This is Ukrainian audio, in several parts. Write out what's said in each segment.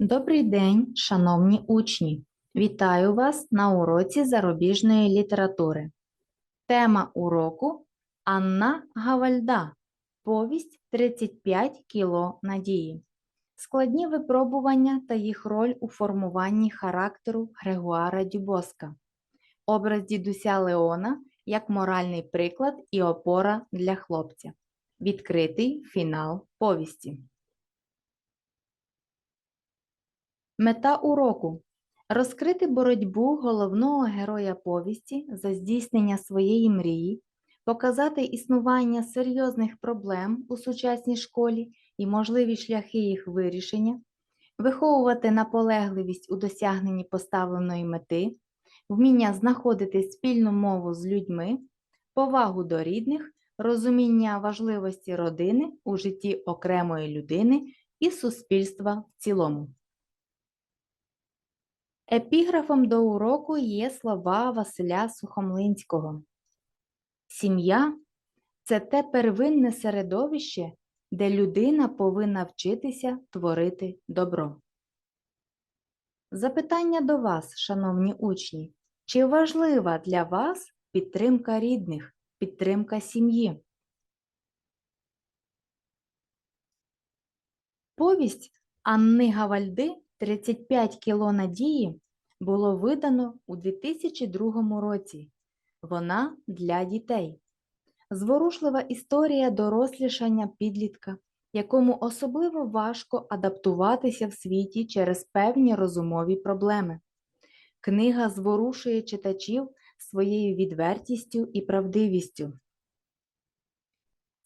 Добрий день, шановні учні! Вітаю вас на уроці зарубіжної літератури. Тема уроку Анна Гавальда. Повість 35 кіло надії. Складні випробування та їх роль у формуванні характеру Грегуара Дюбоска. Образ дідуся Леона як моральний приклад і опора для хлопця. Відкритий фінал повісті. Мета уроку розкрити боротьбу головного героя повісті за здійснення своєї мрії, показати існування серйозних проблем у сучасній школі і можливі шляхи їх вирішення, виховувати наполегливість у досягненні поставленої мети, вміння знаходити спільну мову з людьми, повагу до рідних, розуміння важливості родини у житті окремої людини і суспільства в цілому. Епіграфом до уроку є слова Василя Сухомлинського. Сім'я це те первинне середовище, де людина повинна вчитися творити добро. Запитання до вас, шановні учні, чи важлива для вас підтримка рідних, підтримка сім'ї? Повість Анни Гавальди 35 кіло надії було видано у 2002 році. Вона для дітей. Зворушлива історія дорослішання підлітка, якому особливо важко адаптуватися в світі через певні розумові проблеми. Книга зворушує читачів своєю відвертістю і правдивістю.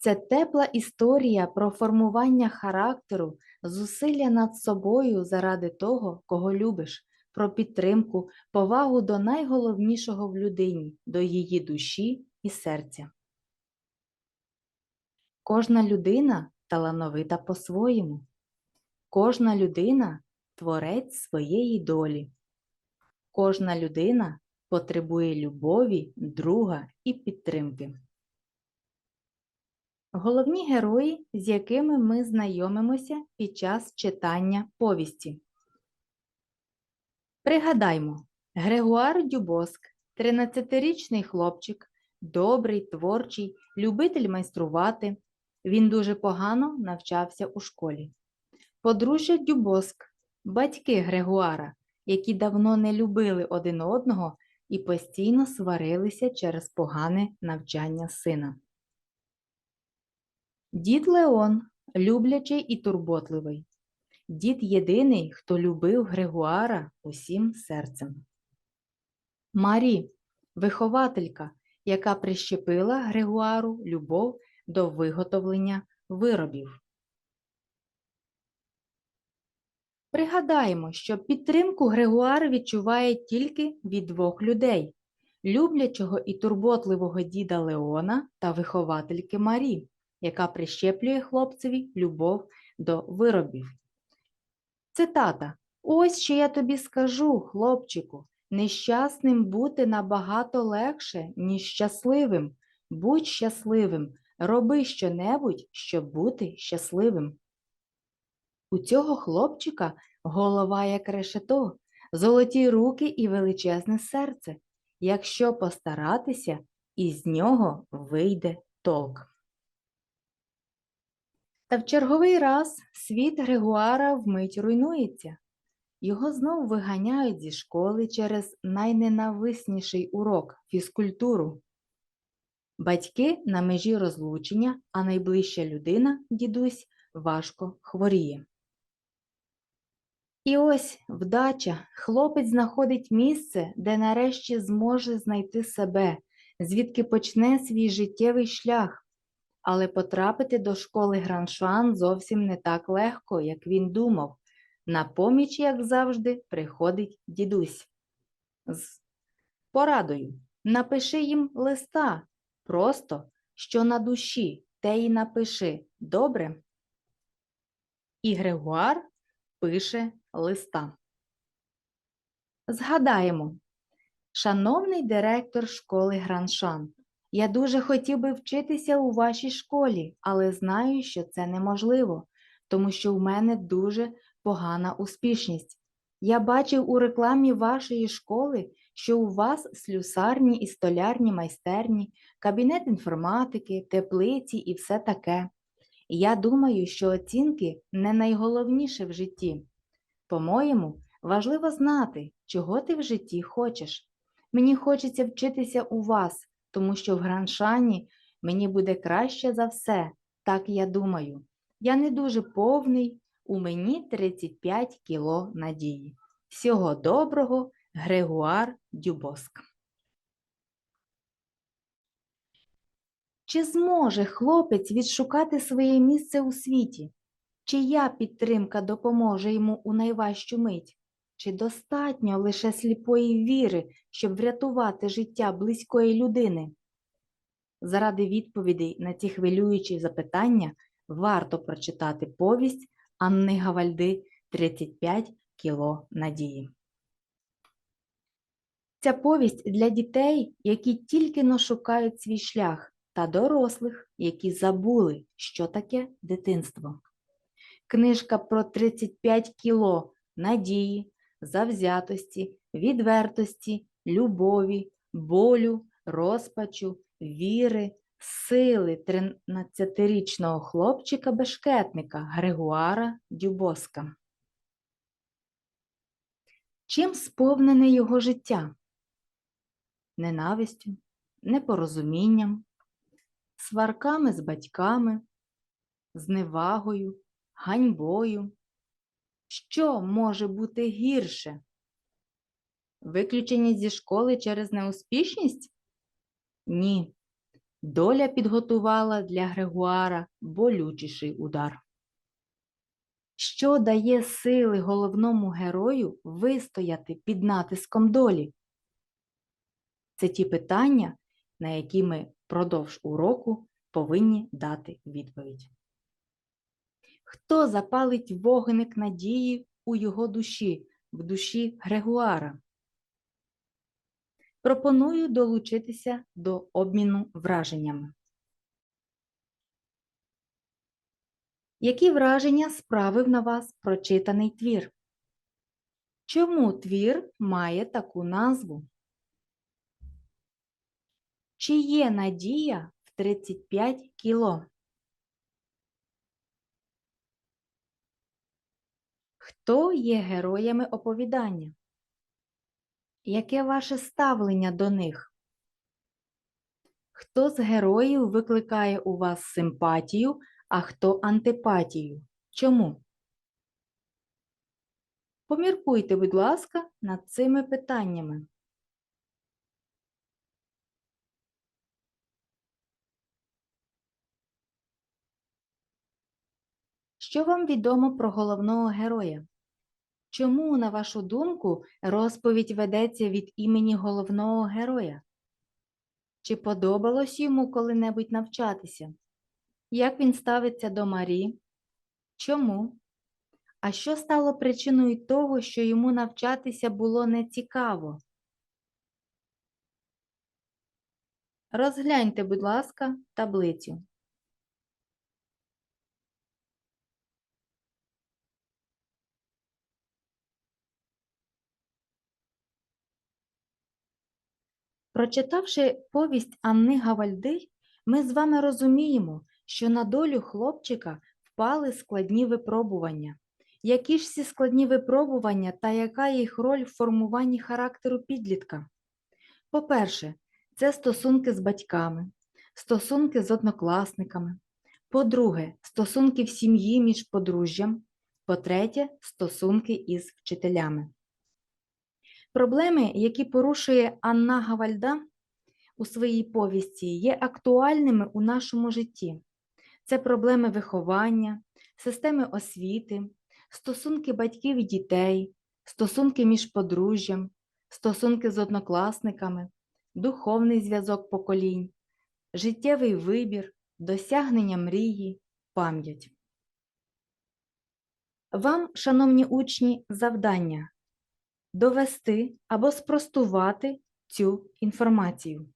Це тепла історія про формування характеру, зусилля над собою заради того, кого любиш, про підтримку, повагу до найголовнішого в людині, до її душі і серця. Кожна людина талановита по-своєму. Кожна людина творець своєї долі. Кожна людина потребує любові, друга і підтримки. Головні герої, з якими ми знайомимося під час читання повісті. Пригадаймо, Грегуар Дюбоск, 13-річний хлопчик, добрий, творчий, любитель майструвати. Він дуже погано навчався у школі. Подружжя Дюбоск, батьки Грегуара, які давно не любили один одного і постійно сварилися через погане навчання сина. Дід Леон люблячий і турботливий. Дід єдиний, хто любив Грегуара усім серцем. Марі вихователька, яка прищепила Грегуару любов до виготовлення виробів. Пригадаємо, що підтримку Грегуар відчуває тільки від двох людей люблячого і турботливого діда Леона та виховательки Марі яка прищеплює хлопцеві любов до виробів. Цитата. Ось що я тобі скажу, хлопчику, нещасним бути набагато легше, ніж щасливим. Будь щасливим, роби щонебудь, щоб бути щасливим. У цього хлопчика голова як решето, золоті руки і величезне серце. Якщо постаратися, із нього вийде толк. Та в черговий раз світ Григуара вмить руйнується. Його знов виганяють зі школи через найненависніший урок фізкультуру. Батьки на межі розлучення, а найближча людина, дідусь, важко хворіє. І ось вдача, хлопець знаходить місце, де нарешті зможе знайти себе, звідки почне свій життєвий шлях. Але потрапити до школи Граншуан зовсім не так легко, як він думав. На поміч, як завжди, приходить дідусь. З порадою напиши їм листа, просто що на душі, те й напиши, добре? І Грегуар пише листа. Згадаємо, шановний директор школи Граншан. Я дуже хотів би вчитися у вашій школі, але знаю, що це неможливо, тому що в мене дуже погана успішність. Я бачив у рекламі вашої школи, що у вас слюсарні і столярні майстерні, кабінет інформатики, теплиці і все таке. Я думаю, що оцінки не найголовніше в житті. По-моєму, важливо знати, чого ти в житті хочеш. Мені хочеться вчитися у вас, тому що в Граншані мені буде краще за все, так я думаю. Я не дуже повний, у мені 35 кіло надії. Всього доброго, Грегуар Дюбоск. Чи зможе хлопець відшукати своє місце у світі? Чия підтримка допоможе йому у найважчу мить? Чи достатньо лише сліпої віри, щоб врятувати життя близької людини? Заради відповідей на ці хвилюючі запитання варто прочитати повість Анни Гавальди «35 кіло надії. Ця повість для дітей, які тільки но шукають свій шлях, та дорослих, які забули, що таке дитинство. Книжка про 35 кіло надії, завзятості, відвертості, любові, болю, розпачу, віри, сили 13-річного хлопчика-бешкетника Грегуара Дюбоска. Чим сповнене його життя? Ненавистю, непорозумінням, сварками з батьками, зневагою, ганьбою. Що може бути гірше? Виключення зі школи через неуспішність? Ні. Доля підготувала для Грегуара болючіший удар. Що дає сили головному герою вистояти під натиском долі? Це ті питання, на які ми впродовж уроку повинні дати відповідь. Хто запалить вогник надії у його душі, в душі Грегуара? Пропоную долучитися до обміну враженнями. Які враження справив на вас прочитаний твір? Чому твір має таку назву? Чи є надія в 35 кіло? Хто є героями оповідання? Яке ваше ставлення до них? Хто з героїв викликає у вас симпатію, а хто антипатію? Чому? Поміркуйте, будь ласка, над цими питаннями. Що вам відомо про головного героя? Чому, на вашу думку, розповідь ведеться від імені головного героя? Чи подобалось йому коли-небудь навчатися? Як він ставиться до Марі? Чому? А що стало причиною того, що йому навчатися було нецікаво? Розгляньте, будь ласка, таблицю. Прочитавши повість Анни Гавальди, ми з вами розуміємо, що на долю хлопчика впали складні випробування. Які ж ці складні випробування та яка їх роль в формуванні характеру підлітка? По-перше, це стосунки з батьками, стосунки з однокласниками. По-друге, стосунки в сім'ї між подружжям. По-третє, стосунки із вчителями. Проблеми, які порушує Анна Гавальда у своїй повісті, є актуальними у нашому житті. Це проблеми виховання, системи освіти, стосунки батьків і дітей, стосунки між подружжям, стосунки з однокласниками, духовний зв'язок поколінь, життєвий вибір, досягнення мрії, пам'ять. Вам, шановні учні, завдання довести або спростувати цю інформацію.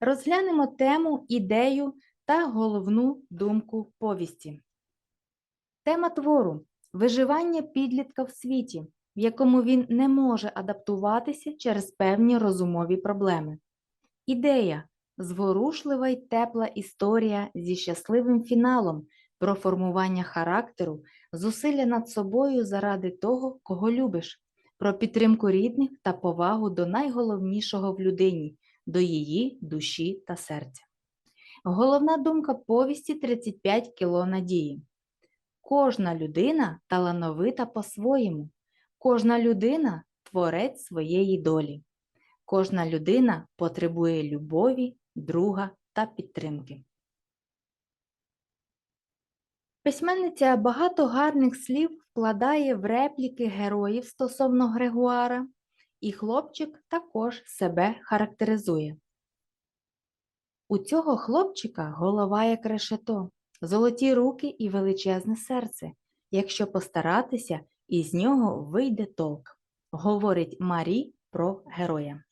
Розглянемо тему, ідею та головну думку повісті. Тема твору виживання підлітка в світі, в якому він не може адаптуватися через певні розумові проблеми. Ідея зворушлива й тепла історія зі щасливим фіналом про формування характеру, зусилля над собою заради того, кого любиш, про підтримку рідних та повагу до найголовнішого в людині, до її душі та серця. Головна думка повісті 35 кіло надії. Кожна людина талановита по-своєму, кожна людина творець своєї долі. Кожна людина потребує любові, друга та підтримки. Письменниця багато гарних слів вкладає в репліки героїв стосовно Грегуара, і хлопчик також себе характеризує. У цього хлопчика голова як решето, золоті руки і величезне серце. Якщо постаратися, із нього вийде толк, говорить Марі про героя.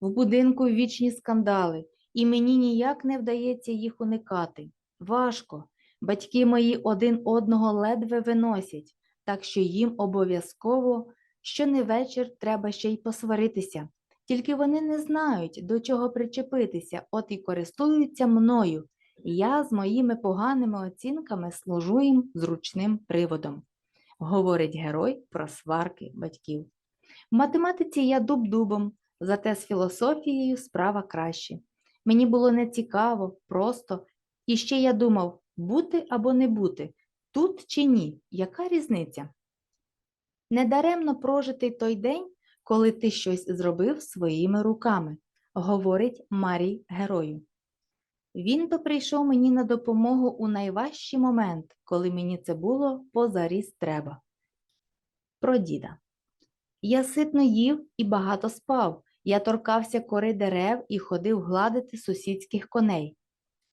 В будинку вічні скандали, і мені ніяк не вдається їх уникати. Важко. Батьки мої один одного ледве виносять, так що їм обов'язково щоневечір треба ще й посваритися. Тільки вони не знають, до чого причепитися, от і користуються мною. Я з моїми поганими оцінками служу їм зручним приводом, говорить герой про сварки батьків. В математиці я дуб-дубом, зате з філософією справа краще. Мені було не цікаво, просто, і ще я думав, бути або не бути, тут чи ні, яка різниця? Недаремно прожитий той день, коли ти щось зробив своїми руками, говорить Марій герою. Він то прийшов мені на допомогу у найважчий момент, коли мені це було позаріз треба. Про діда. Я ситно їв і багато спав. Я торкався кори дерев і ходив гладити сусідських коней.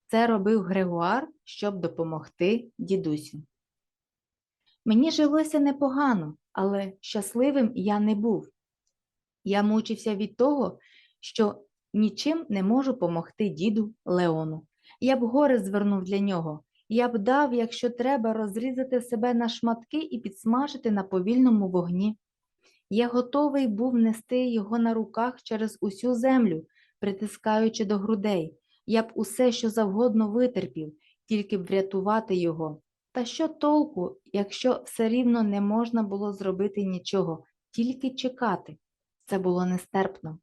Це робив Грегуар, щоб допомогти дідусю. Мені жилося непогано, але щасливим я не був. Я мучився від того, що нічим не можу помогти діду Леону. Я б горе звернув для нього, я б дав, якщо треба, розрізати себе на шматки і підсмажити на повільному вогні. Я готовий був нести його на руках через усю землю, притискаючи до грудей. Я б усе, що завгодно витерпів, тільки б врятувати його. Та що толку, якщо все рівно не можна було зробити нічого, тільки чекати. Це було нестерпно.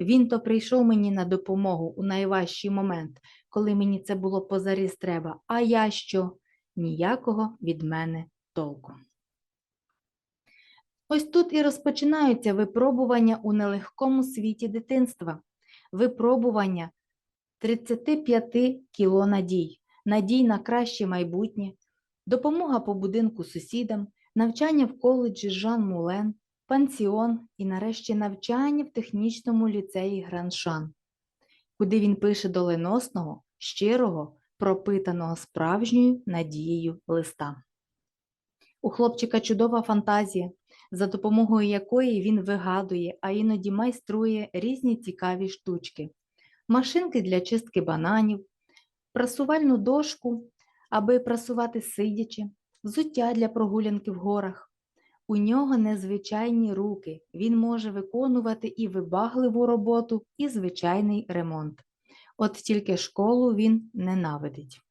Він то прийшов мені на допомогу у найважчий момент, коли мені це було позаріз треба, а я що? Ніякого від мене толку. Ось тут і розпочинаються випробування у нелегкому світі дитинства, випробування 35 кіло надій, надій на краще майбутнє, допомога по будинку сусідам, навчання в коледжі Жан Мулен, пансіон. І нарешті навчання в технічному ліцеї Граншан, куди він пише доленосного, щирого, пропитаного справжньою надією листа. У хлопчика чудова фантазія, за допомогою якої він вигадує, а іноді майструє різні цікаві штучки, машинки для чистки бананів, прасувальну дошку, аби прасувати сидячи, взуття для прогулянки в горах. У нього незвичайні руки, він може виконувати і вибагливу роботу, і звичайний ремонт. От тільки школу він ненавидить.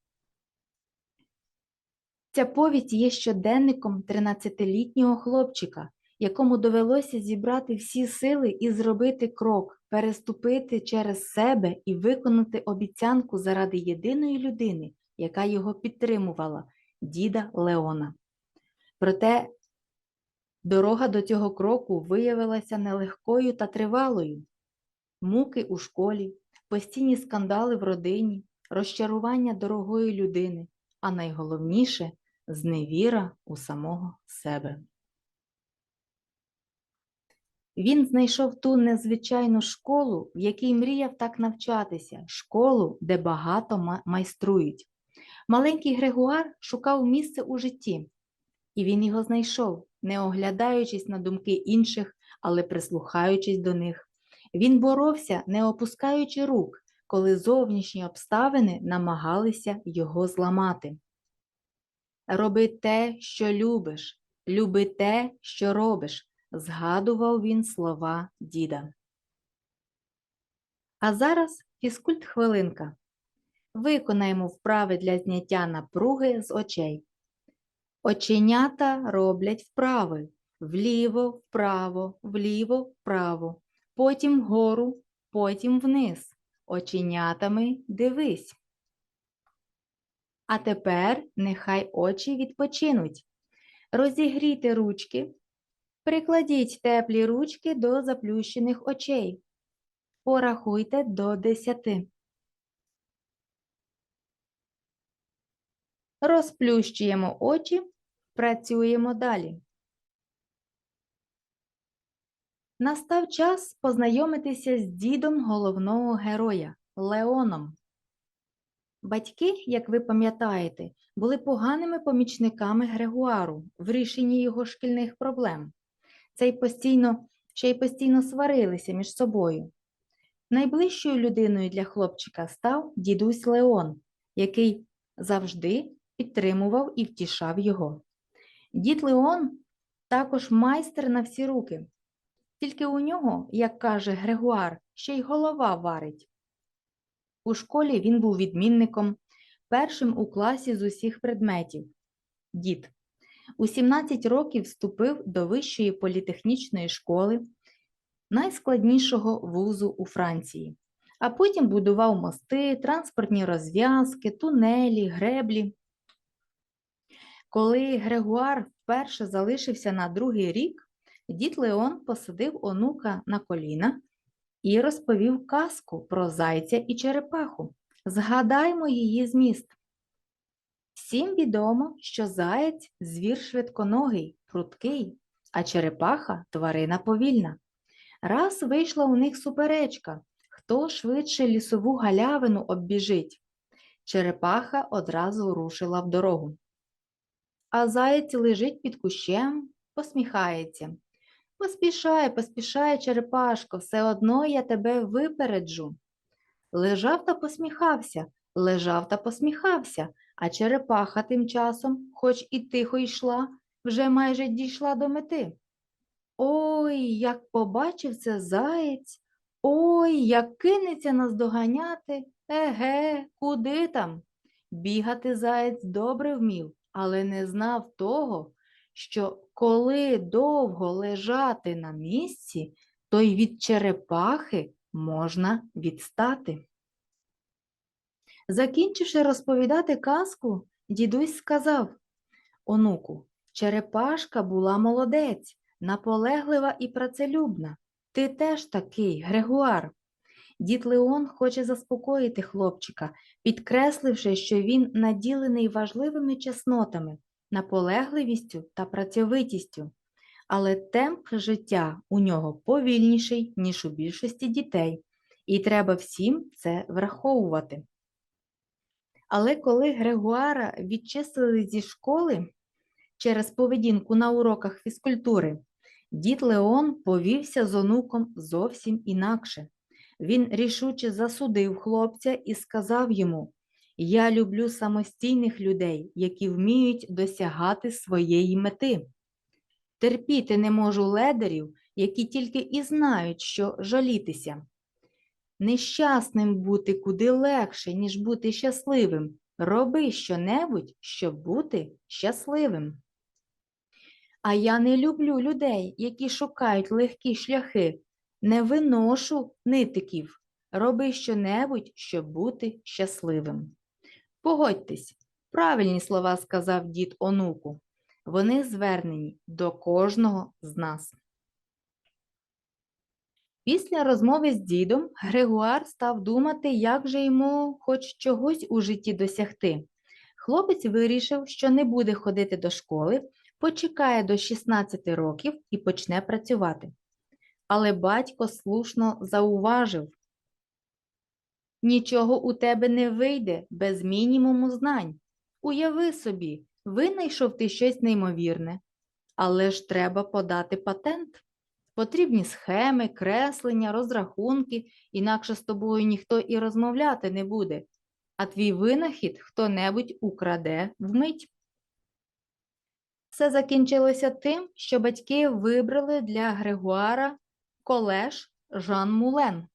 Ця повість є щоденником 13-літнього хлопчика, якому довелося зібрати всі сили і зробити крок, переступити через себе і виконати обіцянку заради єдиної людини, яка його підтримувала діда Леона. Проте дорога до цього кроку виявилася нелегкою та тривалою. Муки у школі, постійні скандали в родині, розчарування дорогої людини, а найголовніше зневіра у самого себе. Він знайшов ту незвичайну школу, в якій мріяв так навчатися, школу, де багато майструють. Маленький Грегуар шукав місце у житті, і він його знайшов, не оглядаючись на думки інших, але прислухаючись до них. Він боровся, не опускаючи рук, коли зовнішні обставини намагалися його зламати. Роби те, що любиш, люби те, що робиш, згадував він слова діда. А зараз фізкульт хвилинка. Виконаємо вправи для зняття напруги з очей. Оченята роблять вправи вліво, вправо, вліво, вправо, потім вгору, потім вниз. Оченятами дивись. А тепер нехай очі відпочинуть. Розігрійте ручки, прикладіть теплі ручки до заплющених очей. Порахуйте до 10. Розплющуємо очі, працюємо далі. Настав час познайомитися з дідом головного героя Леоном. Батьки, як ви пам'ятаєте, були поганими помічниками Грегуару в рішенні його шкільних проблем. Це й постійно, ще й постійно сварилися між собою. Найближчою людиною для хлопчика став дідусь Леон, який завжди підтримував і втішав його. Дід Леон також майстер на всі руки. Тільки у нього, як каже Грегуар, ще й голова варить. У школі він був відмінником, першим у класі з усіх предметів. Дід. У 17 років вступив до Вищої політехнічної школи, найскладнішого вузу у Франції, а потім будував мости, транспортні розв'язки, тунелі, греблі. Коли Грегуар вперше залишився на другий рік, дід Леон посадив онука на коліна і розповів казку про зайця і черепаху. Згадаймо її зміст. Всім відомо, що заєць звір швидконогий, пруткий, а черепаха тварина повільна. Раз вийшла у них суперечка, хто швидше лісову галявину оббіжить. Черепаха одразу рушила в дорогу. А заєць лежить під кущем, посміхається. Поспішай, поспішай, черепашко, все одно я тебе випереджу. Лежав та посміхався, лежав та посміхався, а черепаха тим часом, хоч і тихо йшла, вже майже дійшла до мети. Ой, як побачив це заєць, ой, як кинеться нас доганяти. Еге, куди там? Бігати заєць добре вмів, але не знав того, що коли довго лежати на місці, то й від черепахи можна відстати. Закінчивши розповідати казку, дідусь сказав онуку, черепашка була молодець, наполеглива і працелюбна. Ти теж такий, Грегуар. Дід Леон хоче заспокоїти хлопчика, підкресливши, що він наділений важливими чеснотами, наполегливістю та працьовитістю, але темп життя у нього повільніший, ніж у більшості дітей, і треба всім це враховувати. Але коли Грегуара відчислили зі школи через поведінку на уроках фізкультури, дід Леон повівся з онуком зовсім інакше. Він рішуче засудив хлопця і сказав йому Я люблю самостійних людей, які вміють досягати своєї мети. Терпіти не можу ледерів, які тільки і знають, що жалітися. Нещасним бути куди легше, ніж бути щасливим. Роби щонебудь, щоб бути щасливим. А я не люблю людей, які шукають легкі шляхи, не виношу нитиків. Роби щонебудь, щоб бути щасливим. Погодьтесь, правильні слова сказав дід онуку. Вони звернені до кожного з нас. Після розмови з дідом Грегуар став думати, як же йому хоч чогось у житті досягти. Хлопець вирішив, що не буде ходити до школи, почекає до 16 років і почне працювати. Але батько слушно зауважив Нічого у тебе не вийде без мінімуму знань. Уяви собі, винайшов ти щось неймовірне, але ж треба подати патент. Потрібні схеми, креслення, розрахунки, інакше з тобою ніхто і розмовляти не буде, а твій винахід хто-небудь украде вмить. Все закінчилося тим, що батьки вибрали для Грегуара колеж Жан Мулен.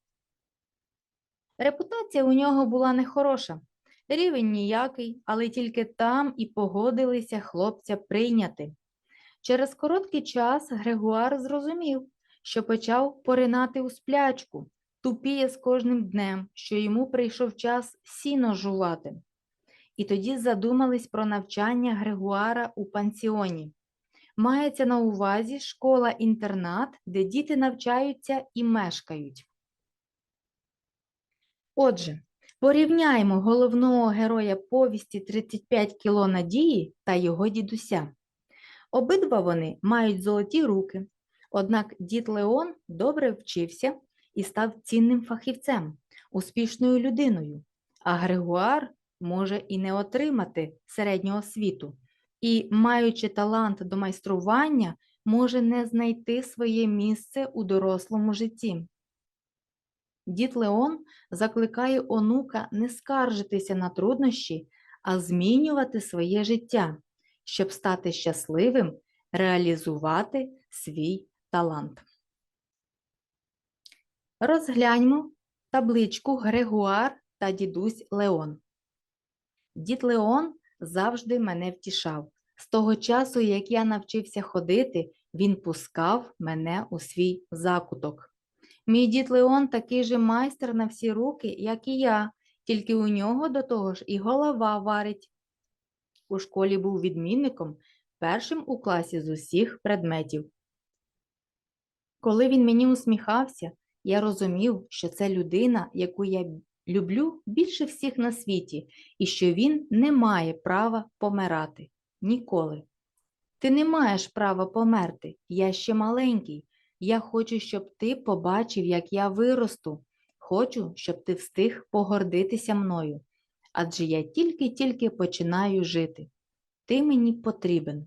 Репутація у нього була нехороша, рівень ніякий, але тільки там і погодилися хлопця прийняти. Через короткий час Грегуар зрозумів, що почав поринати у сплячку, тупіє з кожним днем, що йому прийшов час сіно жувати. І тоді задумались про навчання Грегуара у пансіоні. Мається на увазі школа-інтернат, де діти навчаються і мешкають. Отже, порівняймо головного героя повісті 35 кіло надії та його дідуся. Обидва вони мають золоті руки, однак дід Леон добре вчився і став цінним фахівцем, успішною людиною, а Грегуар може і не отримати середнього освіту, і, маючи талант до майстрування, може не знайти своє місце у дорослому житті. Дід Леон закликає онука не скаржитися на труднощі, а змінювати своє життя, щоб стати щасливим, реалізувати свій талант. Розгляньмо табличку Грегуар та дідусь Леон. Дід Леон завжди мене втішав. З того часу, як я навчився ходити, він пускав мене у свій закуток. Мій дід Леон такий же майстер на всі руки, як і я, тільки у нього до того ж і голова варить. У школі був відмінником, першим у класі з усіх предметів. Коли він мені усміхався, я розумів, що це людина, яку я люблю більше всіх на світі, і що він не має права помирати ніколи. Ти не маєш права померти, я ще маленький. Я хочу, щоб ти побачив, як я виросту. Хочу, щоб ти встиг погордитися мною. Адже я тільки-тільки починаю жити. Ти мені потрібен.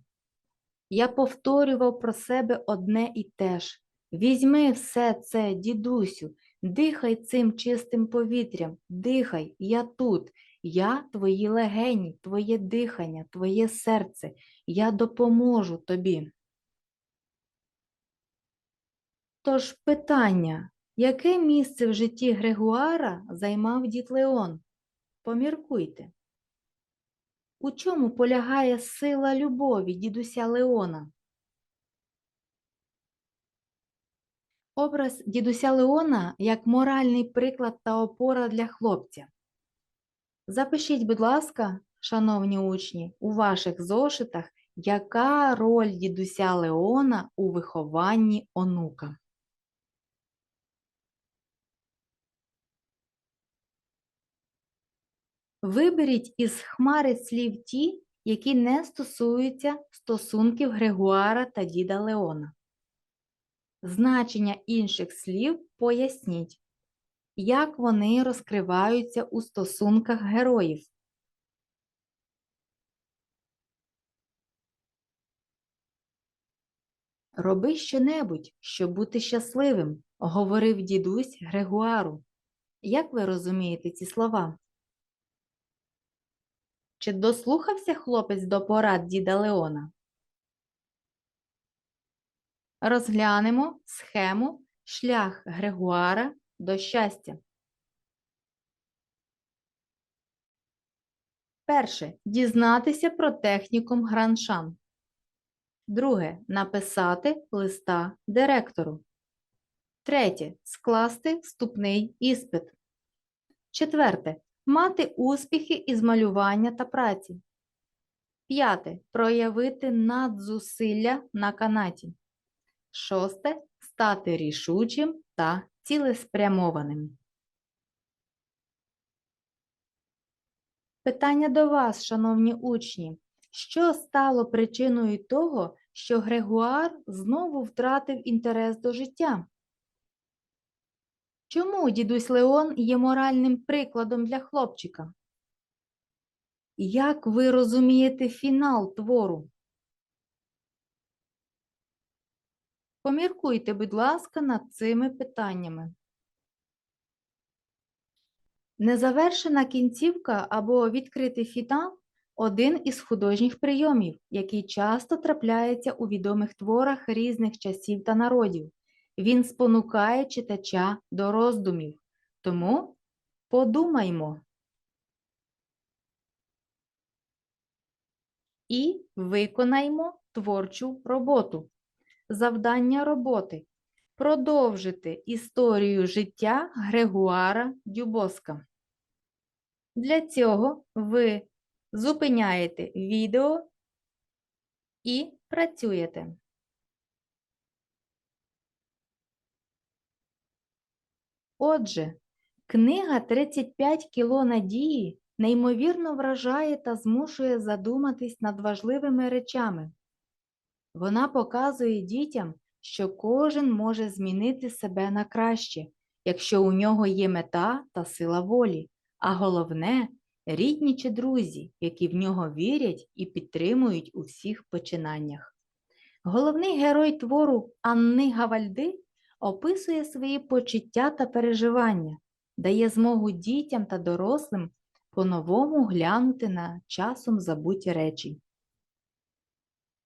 Я повторював про себе одне і те ж. Візьми все це, дідусю, дихай цим чистим повітрям, дихай, я тут, я твої легені, твоє дихання, твоє серце, я допоможу тобі. Тож питання, яке місце в житті Грегуара займав дід Леон? Поміркуйте. У чому полягає сила любові дідуся Леона? Образ дідуся Леона як моральний приклад та опора для хлопця. Запишіть, будь ласка, шановні учні, у ваших зошитах, яка роль дідуся Леона у вихованні онука. Виберіть із хмари слів ті, які не стосуються стосунків Грегуара та діда Леона. Значення інших слів поясніть, як вони розкриваються у стосунках героїв. Роби щонебудь, щоб бути щасливим, говорив дідусь Грегуару. Як ви розумієте ці слова? Чи дослухався хлопець до порад діда Леона? Розглянемо схему шлях Грегуара до щастя. Перше. Дізнатися про технікум Граншан. Друге. Написати листа директору. Третє. Скласти вступний іспит. Четверте. Мати успіхи із малювання та праці. П'яте. Проявити надзусилля на канаті. Шосте стати рішучим та цілеспрямованим. Питання до вас, шановні учні. Що стало причиною того, що Грегуар знову втратив інтерес до життя? Чому дідусь Леон є моральним прикладом для хлопчика? Як ви розумієте фінал твору? Поміркуйте, будь ласка, над цими питаннями. Незавершена кінцівка або відкритий фінал один із художніх прийомів, який часто трапляється у відомих творах різних часів та народів. Він спонукає читача до роздумів. Тому подумаймо. І виконаймо творчу роботу. Завдання роботи продовжити історію життя Грегуара Дюбоска. Для цього ви зупиняєте відео і працюєте. Отже, книга «35 кіло надії неймовірно вражає та змушує задуматись над важливими речами. Вона показує дітям, що кожен може змінити себе на краще, якщо у нього є мета та сила волі, а головне рідні чи друзі, які в нього вірять і підтримують у всіх починаннях. Головний герой твору Анни Гавальди описує свої почуття та переживання, дає змогу дітям та дорослим по-новому глянути на часом забуті речі.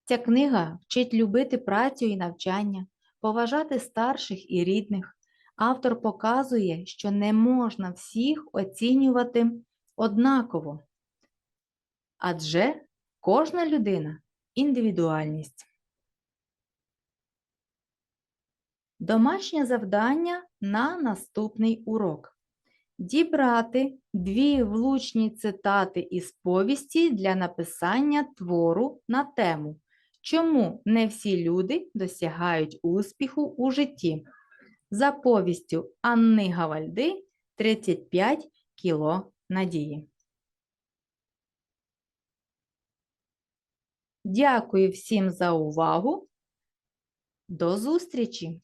Ця книга вчить любити працю і навчання, поважати старших і рідних. Автор показує, що не можна всіх оцінювати однаково, адже кожна людина індивідуальність. Домашнє завдання на наступний урок. Дібрати дві влучні цитати із повісті для написання твору на тему Чому не всі люди досягають успіху у житті? За повістю Анни Гавальди 35 кіло надії. Дякую всім за увагу. До зустрічі!